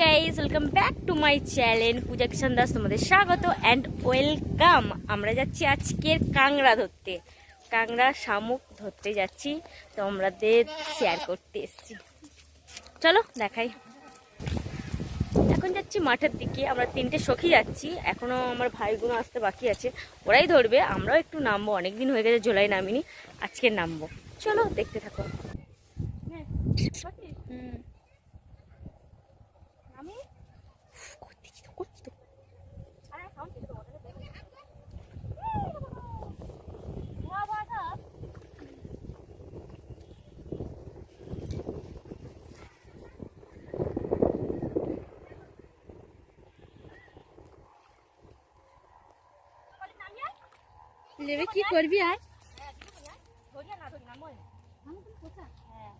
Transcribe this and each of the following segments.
মাই channel Puja Kishan Das তোমাদের স্বাগত and welcome আমরা যাচ্ছি আজকের কাংড়া ধরতে। কাংড়া শামুক ধরতে যাচ্ছি। তো আমাদের শেয়ার করতে এসেছি। চলো দেখাই। এখন যাচ্ছি মাঠের দিকে। আমরা তিনটে সখী যাচ্ছি। এখনও আমার ভাইগুলো আসতে বাকি আছে। ওরাই ধরবে। আমরাও একটু নামবো। অনেক দিন হয়ে গেছে জুলাই নামিনি। আজকে নামবো। চলো দেখতে থাকো। হুম আমি করতেছি তো করছি তো আরে সাউন্ড কিছু ওটা দেখো ধোয়া বাটা নেবে কি করবি আর? ধরিয়া না ধরি না মই হ্যাঁ।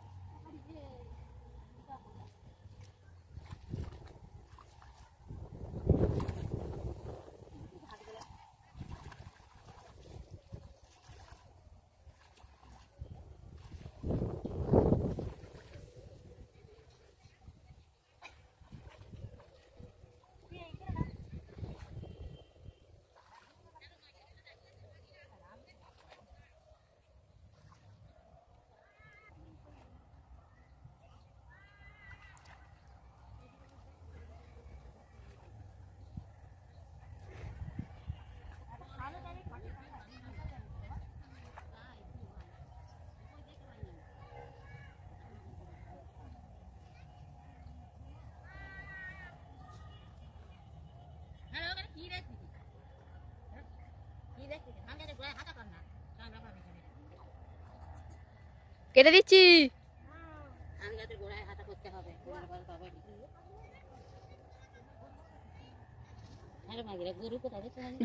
কেটে দিচ্ছি?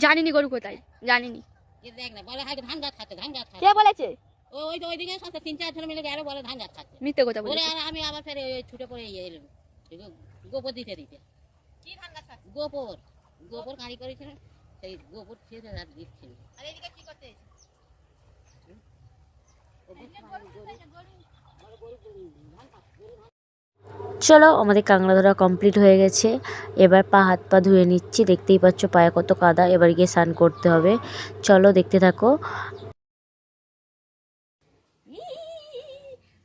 জানিনি গরু কোথায় জানিনি কে বলেছে ওই তো ওইদিকে সব তিন চার জন মিলে গেলো বলে ধান গাছ খাচ্ছে। মিথ্যে কথা বলেছে আর আমি আবার ফের ওই ছুটে পড়ে ইয়ে এলাম। গোবর দিতে দিতে। গোবর গোবর কাঁড়ি করেছিল সেই গোবর ছেড়ে আর দিচ্ছিল চলো, আমাদের কাংড়া ধরা কমপ্লিট হয়ে গেছে। এবার পা, হাত, পা ধুয়ে নিচ্ছি। দেখতেই পাচ্ছ পায়ে কত কাদা। এবার গিয়ে স্নান করতে হবে। চলো, দেখতে থাকো।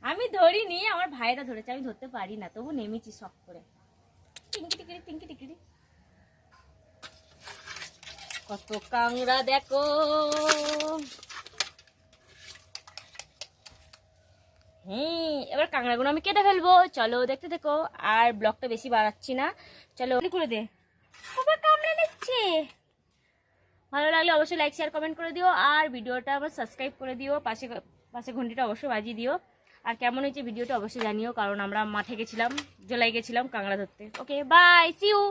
আমি ধরিনি, আমার ভাইরা ধরেছে। আমি ধরতে পারি না, তবু নেমেছি শখ করে। কত কাংড়া দেখো। হুম, এবার কাঁকড়াগুলো আমি কেটে ফেলব। চলো দেখতে দেখো আর ব্লকটা বেশি বাড়াচ্ছি না। চলো করে দে। কামড়ে দিচ্ছে। ভালো লাগলে অবশ্যই লাইক শেয়ার কমেন্ট করে দিও, আর ভিডিওটা আবার সাবস্ক্রাইব করে দিও। পাশে পাশে ঘন্টিটা অবশ্যই বাজিয়ে দিও। আর কেমন হয়েছে ভিডিওটা অবশ্যই জানিও, কারণ আমরা মাঠে গেছিলাম জলাই গেছিলাম কাঁকড়া ধরতে। Okay bye C you